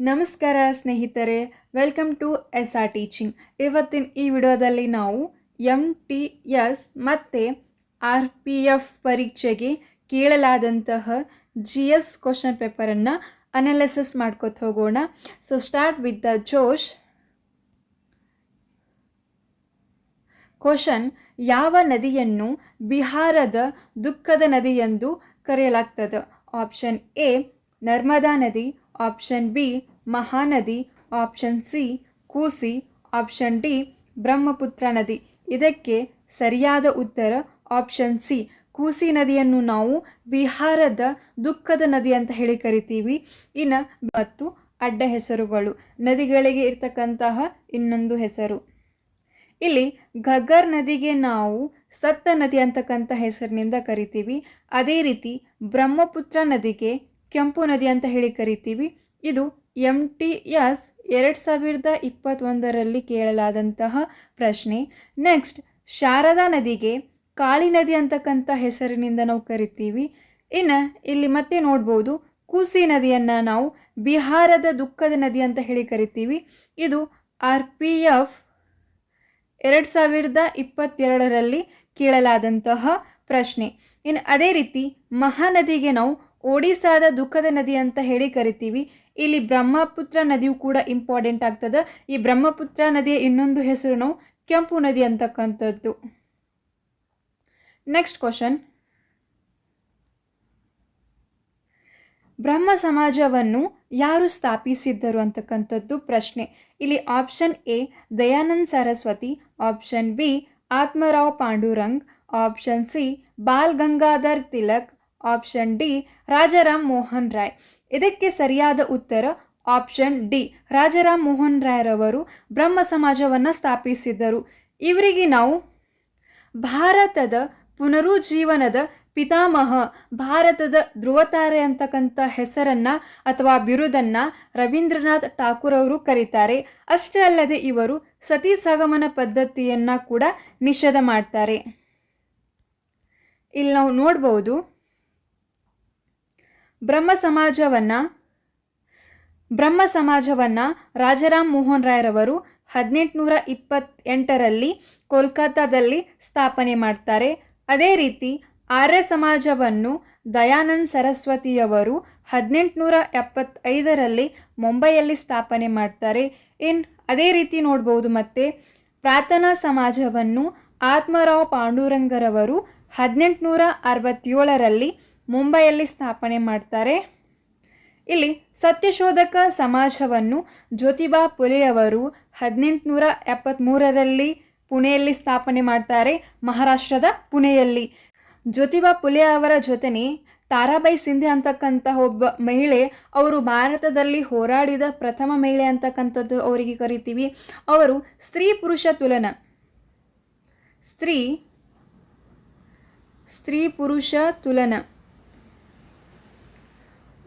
ನಮಸ್ಕಾರ ಸ್ನೇಹಿತರೆ welcome to S R teaching ಇವತ್ತಿನ ಈ ವಿಡಿಯೋದಲ್ಲಿ ನಾವು ಎಂ ಟಿ ಎಸ್ ಮತ್ತು ಆರ್ ಪಿ ಎಫ್ ಪರೀಕ್ಷೆಗೆ ಕೇಳಲಾದಂತಹ ಜಿ ಎಸ್ ಕ್ವಶನ್ ಪೇಪರನ್ನು ಅನಾಲಿಸಿಸ್ ಮಾಡ್ಕೊತ ಹೋಗೋಣ. So start with the Josh question ಯಾವ ನದಿಯನ್ನು ಬಿಹಾರದ ದುಃಖದ ನದಿ ಎಂದು ಕರೆಯಲಾಗ್ತದೆ? ಆಪ್ಷನ್ ಎ ನರ್ಮದಾ ನದಿ. Option B Mahanadi option C Kosi option D Brahmaputra ನದಿ. ಇದಕ್ಕೆ ಸರಿಯಾದ ಉತ್ತರ ಆಪ್ಷನ್ ಸಿ ಕೂಸಿ ನದಿಯನ್ನು ನಾವು ಬಿಹಾರದ ದುಃಖದ ನದಿ ಅಂತ ಹೇಳಿ ಕರಿತೀವಿ. ಇನ್ನು ಮತ್ತು ಅಡ್ಡ ಹೆಸರುಗಳು. ನದಿಗಳಿಗೆ ಇರ್ತಕ್ಕಂತಹ ಇನ್ನೊಂದು ಹೆಸರು. ಇಲ್ಲಿ ಘಗ್ಗರ್ ನದಿಗೆ ನಾವು ಸತ್ತ ನದಿ ಅಂತಕ್ಕಂಥ ಹೆಸರಿನಿಂದ ಕರಿತೀವಿ. ಅದೇ ರೀತಿ ಬ್ರಹ್ಮಪುತ್ರ ನದಿಗೆ ಕೆಂಪು ನದಿ ಅಂತ ಹೇಳಿ ಕರಿತೀವಿ. ಇದು ಎಂ ಟಿ ಎಸ್ ಎರಡು ಸಾವಿರದ ಇಪ್ಪತ್ತೊಂದರಲ್ಲಿ ಕೇಳಲಾದಂತಹ ಪ್ರಶ್ನೆ. ನೆಕ್ಸ್ಟ್ ಶಾರದಾ ನದಿಗೆ ಕಾಳಿ ನದಿ ಅಂತಕ್ಕಂಥ ಹೆಸರಿನಿಂದ ನಾವು ಕರಿತೀವಿ. ಇನ್ನು ಇಲ್ಲಿ ಮತ್ತೆ ನೋಡ್ಬೋದು, ಕೂಸಿ ನದಿಯನ್ನು ನಾವು ಬಿಹಾರದ ದುಃಖದ ನದಿ ಅಂತ ಹೇಳಿ ಕರಿತೀವಿ. ಇದು ಆರ್ ಪಿ ಎಫ್ ಎರಡು ಸಾವಿರದ ಇಪ್ಪತ್ತೆರಡರಲ್ಲಿ ಕೇಳಲಾದಂತಹ ಪ್ರಶ್ನೆ. ಇನ್ನು ಅದೇ ರೀತಿ ಮಹಾನದಿಗೆ ನಾವು ಒಡಿಸಾದ ದುಃಖದ ನದಿ ಅಂತ ಹೇಳಿ ಕರಿತೀವಿ. ಇಲ್ಲಿ ಬ್ರಹ್ಮಪುತ್ರ ನದಿಯು ಕೂಡ ಇಂಪಾರ್ಟೆಂಟ್ ಆಗ್ತದೆ. ಈ ಬ್ರಹ್ಮಪುತ್ರ ನದಿಯ ಇನ್ನೊಂದು ಹೆಸರು ನಾವು ಕೆಂಪು ನದಿ ಅಂತಕ್ಕಂಥದ್ದು. ನೆಕ್ಸ್ಟ್ ಕ್ವಶನ್ ಬ್ರಹ್ಮ ಸಮಾಜವನ್ನು ಯಾರು ಸ್ಥಾಪಿಸಿದ್ದರು ಅಂತಕ್ಕಂಥದ್ದು ಪ್ರಶ್ನೆ. ಇಲ್ಲಿ option A Dayanand Saraswati. Option B Atmaram Pandurang. Option C Bal Gangadhar Tilak. Option D Rajaram Mohan Roy. ಇದಕ್ಕೆ ಸರಿಯಾದ ಉತ್ತರ ಆಪ್ಷನ್ ಡಿ. ರಾಜಾರಾಮ್ ಮೋಹನ್ ರಾಯ್ರವರು ಬ್ರಹ್ಮ ಸಮಾಜವನ್ನು ಸ್ಥಾಪಿಸಿದ್ದರು. ಇವರಿಗೆ ನಾವು ಭಾರತದ ಪುನರುಜ್ಜೀವನದ ಪಿತಾಮಹ, ಭಾರತದ ಧ್ರುವತಾರೆ ಅಂತಕ್ಕಂಥ ಹೆಸರನ್ನು ಅಥವಾ ಬಿರುದನ್ನು ರವೀಂದ್ರನಾಥ್ ಠಾಕೂರ್ ಅವರು ಕರೀತಾರೆ. ಅಷ್ಟೇ ಅಲ್ಲದೆ ಇವರು ಸತಿ ಸಗಮನ ಪದ್ಧತಿಯನ್ನು ಕೂಡ ನಿಷೇಧ ಮಾಡ್ತಾರೆ. ಇಲ್ಲಿ ನಾವು ನೋಡ್ಬೋದು ಬ್ರಹ್ಮ ಸಮಾಜವನ್ನು ಬ್ರಹ್ಮ ಸಮಾಜವನ್ನು ರಾಜಾರಾಮ್ ಮೋಹನ್ ರಾಯ್ರವರು ಹದಿನೆಂಟುನೂರ ಇಪ್ಪತ್ತೆಂಟರಲ್ಲಿ ಕೋಲ್ಕತ್ತಾದಲ್ಲಿ ಸ್ಥಾಪನೆ ಮಾಡ್ತಾರೆ. ಅದೇ ರೀತಿ ಆರ್ಯ ಸಮಾಜವನ್ನು ದಯಾನಂದ್ ಸರಸ್ವತಿಯವರು ಹದಿನೆಂಟುನೂರ ಎಪ್ಪತ್ತೈದರಲ್ಲಿ ಮುಂಬೈಯಲ್ಲಿ ಸ್ಥಾಪನೆ ಮಾಡ್ತಾರೆ. ಇನ್ ಅದೇ ರೀತಿ ನೋಡ್ಬೋದು ಮತ್ತೆ ಪ್ರಾರ್ಥನಾ ಸಮಾಜವನ್ನು ಆತ್ಮರಾವ್ ಪಾಂಡುರಂಗರವರು ಹದಿನೆಂಟುನೂರ ಅರವತ್ತೇಳರಲ್ಲಿ ಮುಂಬೈಯಲ್ಲಿ ಸ್ಥಾಪನೆ ಮಾಡ್ತಾರೆ. ಇಲ್ಲಿ ಸತ್ಯಶೋಧಕ ಸಮಾಜವನ್ನು ಜ್ಯೋತಿಬಾ ಫುಲೆಯವರು ಹದಿನೆಂಟುನೂರ ಎಪ್ಪತ್ತ್ಮೂರರಲ್ಲಿ ಪುಣೆಯಲ್ಲಿ ಸ್ಥಾಪನೆ ಮಾಡ್ತಾರೆ, ಮಹಾರಾಷ್ಟ್ರದ ಪುಣೆಯಲ್ಲಿ. ಜ್ಯೋತಿಬಾ ಫುಲೆ ಅವರ ಜೊತೆನೆ ತಾರಾಬಾಯಿ ಸಿಂಧೆ ಅಂತಕ್ಕಂಥ ಒಬ್ಬ ಮಹಿಳೆ, ಅವರು ಭಾರತದಲ್ಲಿ ಹೋರಾಡಿದ ಪ್ರಥಮ ಮಹಿಳೆ ಅಂತಕ್ಕಂಥದ್ದು ಅವರಿಗೆ ಕರಿತೀವಿ. ಅವರು ಸ್ತ್ರೀ ಪುರುಷ ತುಲನ. ಸ್ತ್ರೀ ಸ್ತ್ರೀ ಪುರುಷ ತುಲನ.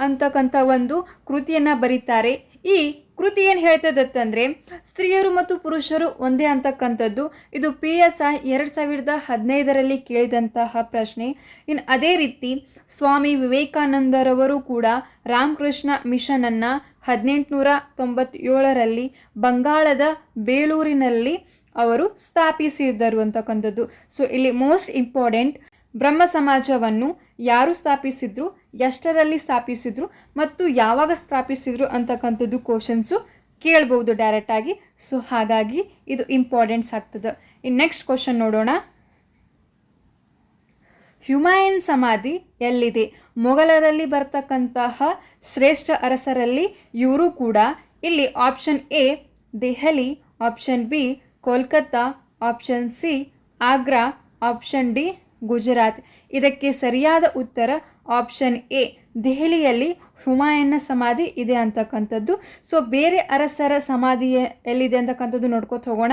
ಅಂತಕ್ಕಂಥ ಒಂದು ಕೃತಿಯನ್ನು ಬರೀತಾರೆ. ಈ ಕೃತಿ ಏನು ಹೇಳ್ತದಂತಂದರೆ, ಸ್ತ್ರೀಯರು ಮತ್ತು ಪುರುಷರು ಒಂದೇ ಅಂತಕ್ಕಂಥದ್ದು. ಇದು ಪಿ ಎಸ್ ಐ ಎರಡು ಸಾವಿರದ ಹದಿನೈದರಲ್ಲಿ ಕೇಳಿದಂತಹ ಪ್ರಶ್ನೆ. ಇನ್ನು ಅದೇ ರೀತಿ, ಸ್ವಾಮಿ ವಿವೇಕಾನಂದರವರು ಕೂಡ ರಾಮಕೃಷ್ಣ ಮಿಷನನ್ನು ಹದಿನೆಂಟುನೂರ ತೊಂಬತ್ತೇಳರಲ್ಲಿ ಬಂಗಾಳದ ಬೇಲೂರಿನಲ್ಲಿ ಅವರು ಸ್ಥಾಪಿಸಿದ್ದರು ಅಂತಕ್ಕಂಥದ್ದು. ಸೊ ಇಲ್ಲಿ ಮೋಸ್ಟ್ ಇಂಪಾರ್ಟೆಂಟ್ ಬ್ರಹ್ಮ ಸಮಾಜವನ್ನು ಯಾರು ಸ್ಥಾಪಿಸಿದ್ರು, ಎಷ್ಟರಲ್ಲಿ ಸ್ಥಾಪಿಸಿದ್ರು ಮತ್ತು ಯಾವಾಗ ಸ್ಥಾಪಿಸಿದ್ರು ಅಂತಕ್ಕಂಥದ್ದು ಕ್ವಶನ್ಸು ಕೇಳ್ಬೋದು ಡೈರೆಕ್ಟಾಗಿ ಸೊ ಹಾಗಾಗಿ ಇದು ಇಂಪಾರ್ಟೆನ್ಸ್ ಆಗ್ತದೆ. ಇನ್ನು ನೆಕ್ಸ್ಟ್ ಕ್ವಶನ್ ನೋಡೋಣ. ಹ್ಯುಮಾಯನ್ ಸಮಾಧಿ ಎಲ್ಲಿದೆ? ಮೊಘಲರಲ್ಲಿ ಬರ್ತಕ್ಕಂತಹ ಶ್ರೇಷ್ಠ ಅರಸರಲ್ಲಿ ಇವರು ಕೂಡ. ಇಲ್ಲಿ option A Delhi. Option B Kolkata. Option C Agra. Option D Gujarat. ಇದಕ್ಕೆ ಸರಿಯಾದ ಉತ್ತರ ಆಪ್ಷನ್ ಎ ದೆಹಲಿಯಲ್ಲಿ ಹುಮಾಯನ್ನ ಸಮಾಧಿ ಇದೆ ಅಂತಕ್ಕಂಥದ್ದು. ಸೊ ಬೇರೆ ಅರಸರ ಸಮಾಧಿ ಎಲ್ಲಿದೆ ಅಂತಕ್ಕಂಥದ್ದು ನೋಡ್ಕೋತ ಹೋಗೋಣ.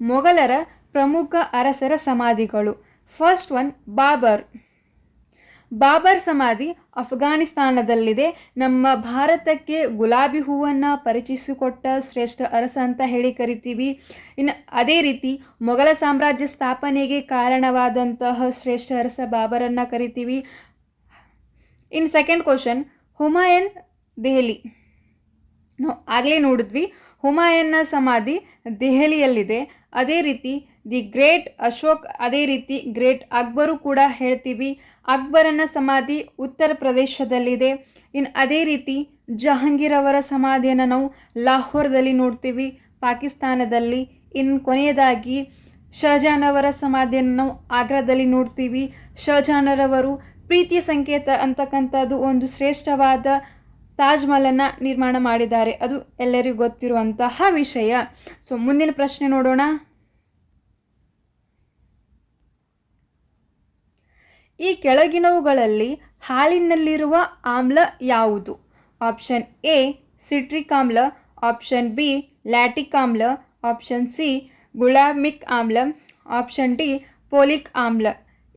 ಮೊಘಲರ ಪ್ರಮುಖ ಅರಸರ ಸಮಾಧಿಗಳು. ಫಸ್ಟ್ ಒನ್ ಬಾಬರ್ ಬಾಬರ್ ಸಮಾಧಿ ಅಫ್ಘಾನಿಸ್ತಾನದಲ್ಲಿದೆ. ನಮ್ಮ ಭಾರತಕ್ಕೆ ಗುಲಾಬಿ ಹೂವನ್ನು ಪರಿಚಯಿಸಿಕೊಟ್ಟ ಶ್ರೇಷ್ಠ ಅರಸ ಅಂತ ಹೇಳಿ ಕರಿತೀವಿ. ಇನ್ನು ಅದೇ ರೀತಿ ಮೊಘಲ ಸಾಮ್ರಾಜ್ಯ ಸ್ಥಾಪನೆಗೆ ಕಾರಣವಾದಂತಹ ಶ್ರೇಷ್ಠ ಅರಸ ಬಾಬರನ್ನು ಕರಿತೀವಿ. In second question Humayun, Delhi. ಆಗಲೇ ನೋಡಿದ್ವಿ. ಹುಮಾಯನ್ನ ಸಮಾಧಿ ದೆಹಲಿಯಲ್ಲಿದೆ. ಅದೇ ರೀತಿ ದಿ ಗ್ರೇಟ್ ಅಶೋಕ್, ಅದೇ ರೀತಿ ಗ್ರೇಟ್ ಅಕ್ಬರು ಕೂಡ ಹೇಳ್ತೀವಿ. ಅಕ್ಬರನ ಸಮಾಧಿ ಉತ್ತರ ಪ್ರದೇಶದಲ್ಲಿದೆ. ಇನ್ನು ಅದೇ ರೀತಿ ಜಹಾಂಗೀರ್ ಅವರ ಸಮಾಧಿಯನ್ನು ನಾವು ಲಾಹೋರ್ದಲ್ಲಿ ನೋಡ್ತೀವಿ. ಪಾಕಿಸ್ತಾನದಲ್ಲಿ ಇನ್ನು ಕೊನೆಯದಾಗಿ ಶಹಜಾನ್ ಅವರ ಸಮಾಧಿಯನ್ನು ನಾವು ಆಗ್ರಾದಲ್ಲಿ ನೋಡ್ತೀವಿ. ಶಹಜಾನರವರು ಪ್ರೀತಿಯ ಸಂಕೇತ ಅಂತಕ್ಕಂಥದ್ದು ಒಂದು ಶ್ರೇಷ್ಠವಾದ ತಾಜ್ಮಹಲನ್ನು ನಿರ್ಮಾಣ ಮಾಡಿದ್ದಾರೆ. ಅದು ಎಲ್ಲರಿಗೂ ಗೊತ್ತಿರುವಂತಹ ವಿಷಯ. ಸೊ ಮುಂದಿನ ಪ್ರಶ್ನೆ ನೋಡೋಣ. ಈ ಕೆಳಗಿನವುಗಳಲ್ಲಿ ಹಾಲಿನಲ್ಲಿರುವ ಆಮ್ಲ ಯಾವುದು? ಆಪ್ಷನ್ ಎ, ಸಿಟ್ರಿಕ್ ಆಮ್ಲ, ಆಪ್ಷನ್ ಬಿ, ಲ್ಯಾಟಿಕ್ ಆಮ್ಲ, ಆಪ್ಷನ್ ಸಿ ಗುಲಾಮಿಕ್ ಆಮ್ಲ, ಆಪ್ಷನ್ ಡಿ, ಪೋಲಿಕ್ ಆಮ್ಲ.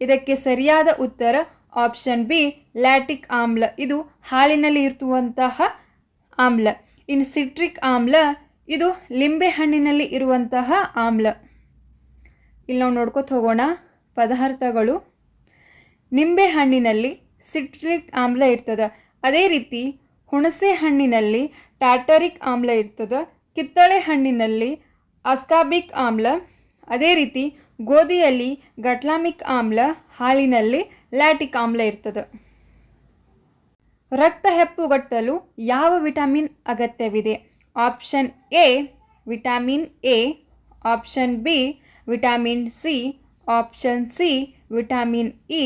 ಇದಕ್ಕೆ ಸರಿಯಾದ ಉತ್ತರ ಆಪ್ಷನ್ ಬಿ, ಲ್ಯಾಟಿಕ್ ಆಮ್ಲ. ಇದು ಹಾಲಿನಲ್ಲಿ ಇರುವಂತಹ ಆಮ್ಲ. ಇನ್ನು ಸಿಟ್ರಿಕ್ ಆಮ್ಲ, ಇದು ಲಿಂಬೆ ಹಣ್ಣಿನಲ್ಲಿ ಇರುವಂತಹ ಆಮ್ಲ. ಇಲ್ಲಿ ನಾವು ನೋಡ್ಕೊತ ಹೋಗೋಣ. ಪದಾರ್ಥಗಳು. ನಿಂಬೆ ಹಣ್ಣಿನಲ್ಲಿ ಸಿಟ್ರಿಕ್ ಆಮ್ಲ ಇರ್ತದೆ. ಅದೇ ರೀತಿ ಹುಣಸೆ ಹಣ್ಣಿನಲ್ಲಿ ಟ್ಯಾಟರಿಕ್ ಆಮ್ಲ ಇರ್ತದೆ. ಕಿತ್ತಳೆ ಹಣ್ಣಿನಲ್ಲಿ ಅಸ್ಕಾಬಿಕ್ ಆಮ್ಲ. ಅದೇ ರೀತಿ ಗೋಧಿಯಲ್ಲಿ ಗಟ್ಲಾಮಿಕ್ ಆಮ್ಲ. ಹಾಲಿನಲ್ಲಿ ಲ್ಯಾಟಿಕ್ ಆಮ್ಲ ಇರ್ತದೆ. ರಕ್ತ ಹೆಪ್ಪುಗಟ್ಟಲು ಯಾವ ವಿಟಮಿನ್ ಅಗತ್ಯವಿದೆ? Option A, vitamin A. Option B, vitamin C. Option C, vitamin E.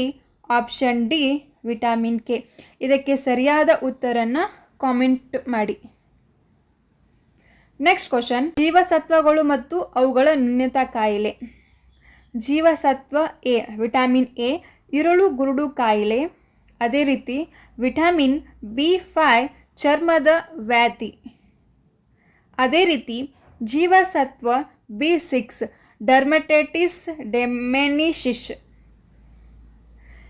Option D, vitamin K. ಇದಕ್ಕೆ ಸರಿಯಾದ ಉತ್ತರನ್ನು ಕಾಮೆಂಟ್ ಮಾಡಿ. ನೆಕ್ಸ್ಟ್ ಕ್ವಶನ್, ಜೀವಸತ್ವಗಳು ಮತ್ತು ಅವುಗಳ ನ್ಯೂನತಾ ಕಾಯಿಲೆ. ಜೀವಸತ್ವ ಎ, ವಿಟಮಿನ್ ಎ, ಇರುಳು ಗುರುಡು ಕಾಯಿಲೆ. ಅದೇ ರೀತಿ, ವಿಟಮಿನ್ ಬಿ ಫೈ, ಚರ್ಮದ ವ್ಯಾತಿ ಅದೇ ರೀತಿ, ಜೀವಸತ್ವ ಬಿ ಸಿಕ್ಸ್ ಡರ್ಮಟೈಟಿಸ್ ಡೆಮೆನಿಶಿಶ್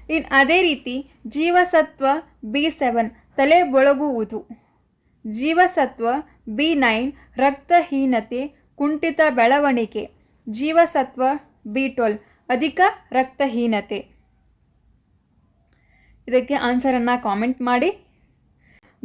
ಇನ್ನು ಅದೇ ರೀತಿ ಜೀವಸತ್ವ ಬಿ ಸೆವೆನ್ ತಲೆ ಬೊಳಗುವುದು. ಜೀವಸತ್ವ ಬಿ ನೈನ್ ರಕ್ತಹೀನತೆ, ಕುಂಠಿತ ಬೆಳವಣಿಗೆ. ಜೀವಸತ್ವ ಬಿ ಟ್ವೆಲ್ ಅಧಿಕ ರಕ್ತಹೀನತೆ. ಇದಕ್ಕೆ ಆನ್ಸರನ್ನು ಕಾಮೆಂಟ್ ಮಾಡಿ.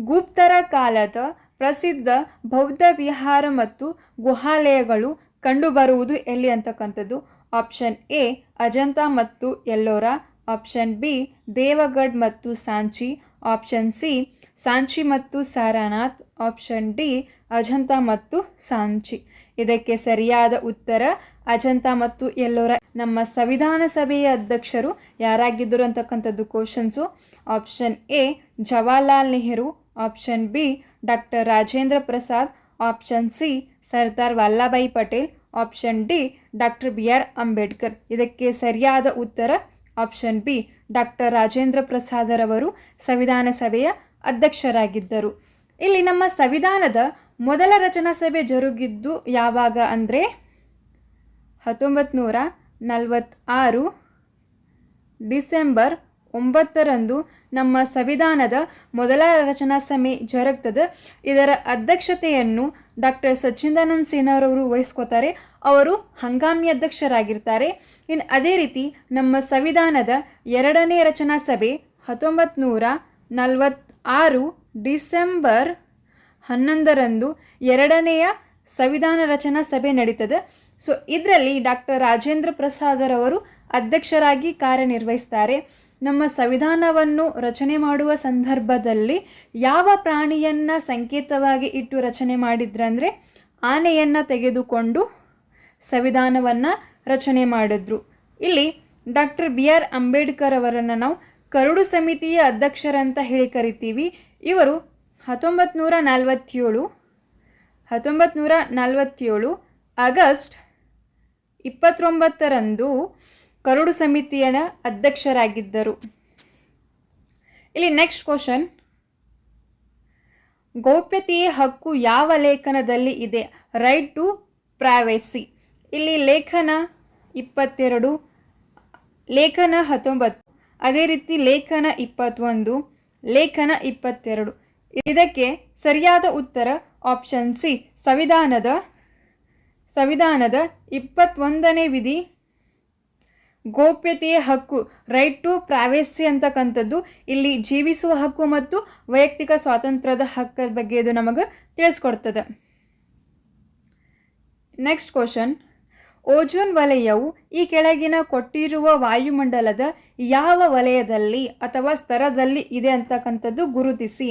ಗುಪ್ತರ ಕಾಲದ ಪ್ರಸಿದ್ಧ ಬೌದ್ಧ ವಿಹಾರ ಮತ್ತು ಗುಹಾಲಯಗಳು ಕಂಡುಬರುವುದು ಎಲ್ಲಿ ಅಂತಕ್ಕಂಥದ್ದು? ಆಪ್ಷನ್ ಎ, ಅಜಂತಾ ಮತ್ತು ಎಲ್ಲೋರಾ. ಆಪ್ಷನ್ ಬಿ ದೇವಗಢ್ ಮತ್ತು ಸಾಂಚಿ. ಆಪ್ಷನ್ ಸಿ, ಸಾಂಚಿ ಮತ್ತು ಸಾರಾನಾಥ್. ಆಪ್ಷನ್ ಡಿ, ಅಜಂತಾ ಮತ್ತು ಸಾಂಚಿ. ಇದಕ್ಕೆ ಸರಿಯಾದ ಉತ್ತರ, ಅಜಂತಾ ಮತ್ತು ಎಲ್ಲೋರ. ನಮ್ಮ ಸಂವಿಧಾನ ಸಭೆಯ ಅಧ್ಯಕ್ಷರು ಯಾರಾಗಿದ್ದರು ಅಂತಕ್ಕಂಥದ್ದು questions option A, Jawaharlal Nehru. Option B, doctor Rajendra Prasad. Option C, Sardar Vallabhbhai Patel. Option D, doctor B R Ambedkar. ಇದಕ್ಕೆ ಸರಿಯಾದ ಉತ್ತರ ಆಪ್ಷನ್ ಬಿ, ಡಾಕ್ಟರ್ ರಾಜೇಂದ್ರ ಪ್ರಸಾದರವರು ಸಂವಿಧಾನ ಸಭೆಯ ಅಧ್ಯಕ್ಷರಾಗಿದ್ದರು. ಇಲ್ಲಿ ನಮ್ಮ ಸಂವಿಧಾನದ ಮೊದಲ ರಚನಾ ಸಭೆ ಜರುಗಿದ್ದು ಯಾವಾಗ ಅಂದರೆ ಹತ್ತೊಂಬತ್ತು ನೂರ ನಲವತ್ತಾರು ಡಿಸೆಂಬರ್ ಒಂಬತ್ತರಂದು ನಮ್ಮ ಸಂವಿಧಾನದ ಮೊದಲ ರಚನಾ ಸಭೆ ಜರುಗ್ತದೆ. ಇದರ ಅಧ್ಯಕ್ಷತೆಯನ್ನು ಡಾಕ್ಟರ್ ಸಚ್ಚಿದಾನಂದ್ ಸಿನ್ಹಾರವರು ವಹಿಸ್ಕೋತಾರೆ. ಅವರು ಹಂಗಾಮಿ ಅಧ್ಯಕ್ಷರಾಗಿರ್ತಾರೆ. ಇನ್ನು ಅದೇ ರೀತಿ ನಮ್ಮ ಸಂವಿಧಾನದ ಎರಡನೇ ರಚನಾ ಸಭೆ ಹತ್ತೊಂಬತ್ತು ನೂರ ನಲವತ್ತಾರು ಡಿಸೆಂಬರ್ ಹನ್ನೊಂದರಂದು ಎರಡನೆಯ ಸಂವಿಧಾನ ರಚನಾ ಸಭೆ ನಡೀತದೆ. ಸೊ, ಇದರಲ್ಲಿ ಡಾಕ್ಟರ್ ರಾಜೇಂದ್ರ ಪ್ರಸಾದರವರು ಅಧ್ಯಕ್ಷರಾಗಿ ಕಾರ್ಯನಿರ್ವಹಿಸ್ತಾರೆ. ನಮ್ಮ ಸಂವಿಧಾನವನ್ನು ರಚನೆ ಮಾಡುವ ಸಂದರ್ಭದಲ್ಲಿ ಯಾವ ಪ್ರಾಣಿಯನ್ನು ಸಂಕೇತವಾಗಿ ಇಟ್ಟು ರಚನೆ ಮಾಡಿದ್ರಂದರೆ ಆನೆಯನ್ನು ತೆಗೆದುಕೊಂಡು ಸಂವಿಧಾನವನ್ನು ರಚನೆ ಮಾಡಿದ್ರು. ಇಲ್ಲಿ ಡಾಕ್ಟರ್ ಬಿ ಆರ್ ಅಂಬೇಡ್ಕರ್ ಅವರನ್ನು ನಾವು ಕರಡು ಸಮಿತಿಯ ಅಧ್ಯಕ್ಷರಂತ ಹೇಳಿ ಕರಿತೀವಿ. ಇವರು ಹತ್ತೊಂಬತ್ತು ನೂರ ನಲವತ್ತೇಳು ಹತ್ತೊಂಬತ್ತು ನೂರ ನಲವತ್ತೇಳು ಆಗಸ್ಟ್ ಇಪ್ಪತ್ತೊಂಬತ್ತರಂದು ಕರಡು ಸಮಿತಿಯ ಅಧ್ಯಕ್ಷರಾಗಿದ್ದರು. ಇಲ್ಲಿ ನೆಕ್ಸ್ಟ್ ಕ್ವಶನ್ ಗೌಪ್ಯತೆಯ ಹಕ್ಕು ಯಾವ ಲೇಖನದಲ್ಲಿ ಇದೆ? ರೈಟ್ ಟು ಪ್ರೈವೇಸಿ ಇಲ್ಲಿ ಲೇಖನ ಇಪ್ಪತ್ತೆರಡು, ಲೇಖನ ಹತ್ತೊಂಬತ್ತು, ಅದೇ ರೀತಿ ಲೇಖನ ಇಪ್ಪತ್ತೊಂದು, ಲೇಖನ ಇಪ್ಪತ್ತೆರಡು. ಇದಕ್ಕೆ ಸರಿಯಾದ ಉತ್ತರ ಆಪ್ಷನ್ ಸಿ ಸಂವಿಧಾನದ ಸಂವಿಧಾನದ ಇಪ್ಪತ್ತೊಂದನೇ ವಿಧಿ. ಗೋಪ್ಯತೆಯ ಹಕ್ಕು ರೈಟ್ ಟು ಪ್ರೈವೇಸಿ ಅಂತಕ್ಕಂಥದ್ದು ಇಲ್ಲಿ ಜೀವಿಸುವ ಹಕ್ಕು ಮತ್ತು ವೈಯಕ್ತಿಕ ಸ್ವಾತಂತ್ರ್ಯದ ಹಕ್ಕದ ಬಗ್ಗೆ ಇದು ನಮಗೆ ತಿಳಿಸ್ಕೊಡ್ತದೆ. ನೆಕ್ಸ್ಟ್ ಕ್ವಶನ್ ಓಜೋನ್ ವಲಯವು ಈ ಕೆಳಗಿನ ಕೊಟ್ಟಿರುವ ವಾಯುಮಂಡಲದ ಯಾವ ವಲಯದಲ್ಲಿ ಅಥವಾ ಸ್ತರದಲ್ಲಿ ಇದೆ ಅಂತಕ್ಕಂಥದ್ದು ಗುರುತಿಸಿ.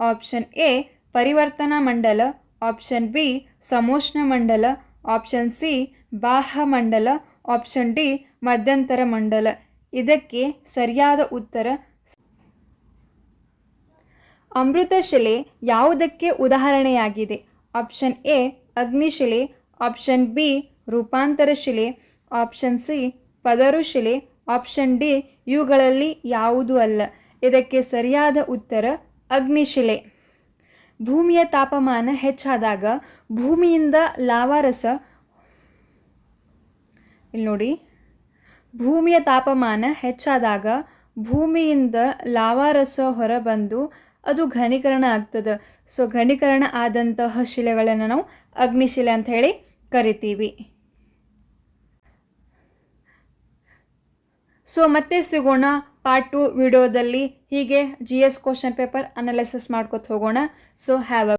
ಆಪ್ಷನ್ ಎ ಪರಿವರ್ತನಾ ಮಂಡಲ. ಆಪ್ಷನ್ ಬಿ ಸಮೋಷ್ಣ ಮಂಡಲ. ಆಪ್ಷನ್ ಸಿ ಬಾಹ ಮಂಡಲ. ಆಪ್ಷನ್ ಡಿ ಮಧ್ಯಂತರ ಮಂಡಲ ಇದಕ್ಕೆ ಸರಿಯಾದ ಉತ್ತರ ಅಮೃತಶಿಲೆ ಯಾವುದಕ್ಕೆ ಉದಾಹರಣೆಯಾಗಿದೆ? ಆಪ್ಷನ್ ಎ ಅಗ್ನಿಶಿಲೆ ಆಪ್ಷನ್ ಬಿ ರೂಪಾಂತರ ಶಿಲೆ. ಆಪ್ಷನ್ ಸಿ ಪದರು ಶಿಲೆ. ಆಪ್ಷನ್ ಡಿ ಇವುಗಳಲ್ಲಿ ಯಾವುದೂ ಅಲ್ಲ. ಇದಕ್ಕೆ ಸರಿಯಾದ ಉತ್ತರ ಅಗ್ನಿಶಿಲೆ ಭೂಮಿಯ ತಾಪಮಾನ ಹೆಚ್ಚಾದಾಗ ಭೂಮಿಯಿಂದ ಲಾವಾರಸ ಇಲ್ಲಿ ನೋಡಿ. ಭೂಮಿಯ ತಾಪಮಾನ ಹೆಚ್ಚಾದಾಗ ಭೂಮಿಯಿಂದ ಲಾವಾರಸ ಹೊರಬಂದು ಅದು ಘನೀಕರಣ ಆಗ್ತದೆ. ಸೊ ಘನೀಕರಣ ಆದಂತಹ ಶಿಲೆಗಳನ್ನು ನಾವು ಅಗ್ನಿಶಿಲೆ ಅಂತ ಹೇಳಿ ಕರಿತೀವಿ. ಸೊ ಮತ್ತೆ ಸಿಗೋಣ ಪಾರ್ಟ್ ಟು ವಿಡಿಯೋದಲ್ಲಿ. ಹೀಗೆ G S question paper analysis ಮಾಡ್ಕೊತ ಹೋಗೋಣ. So have a